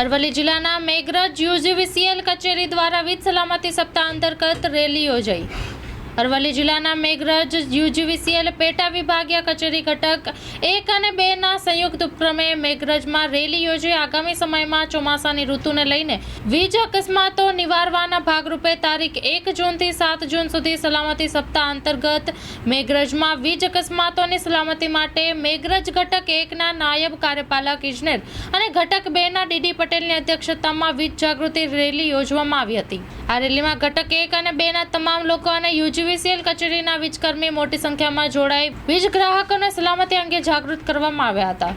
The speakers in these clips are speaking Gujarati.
અરવલ્લી જિલ્લાના મેઘરજ યુજીવીસીએલ કચેરી દ્વારા વીજ સલામતી સપ્તાહ અંતર્ગત રેલી યોજાઈ. અરવલ્લી જિલ્લાના મેઘરજ યુજીવીસીએલ પેટા વિભાગીય કચેરી ઘટક એક અને બેના સંયુક્ત ઉપક્રમે મેઘરજમાં રેલી યોજી આગામી સમયમાં ચોમાસાની ઋતુને લઈને વીજ અકસ્માતો નિવારવાના ભાગરૂપે તારીખ એક જૂનથી સાત જૂન સુધી સલામતી સપ્તાહ અંતર્ગત મેઘરજમાં વીજ અકસ્માતોની સલામતી માટે મેઘરજ ઘટક એકના નાયબ કાર્યપાલક ઇજનેર અને ઘટક બેના ડીડી પટેલની અધ્યક્ષતામાં વીજ જાગૃતિ રેલી યોજવામાં આવી હતી. આ રેલીમાં ઘટક એક અને બેના તમામ લોકો અને યુજીવીસીએલ કચેરીના વીજકર્મી મોટી સંખ્યામાં જોડાઈ વીજ ગ્રાહકોને સલામતી અંગે જાગૃત કરવામાં આવ્યા હતા.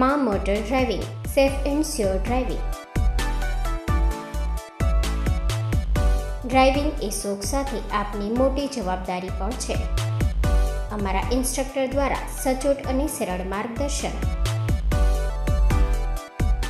મા motor driving, safe and sure driving. Driving એ શોખ સાથે આપની મોટી જવાબદારી પણ છે. અમારા ઇન્સ્ટ્રક્ટર દ્વારા સચોટ અને સરળ માર્ગદર્શન.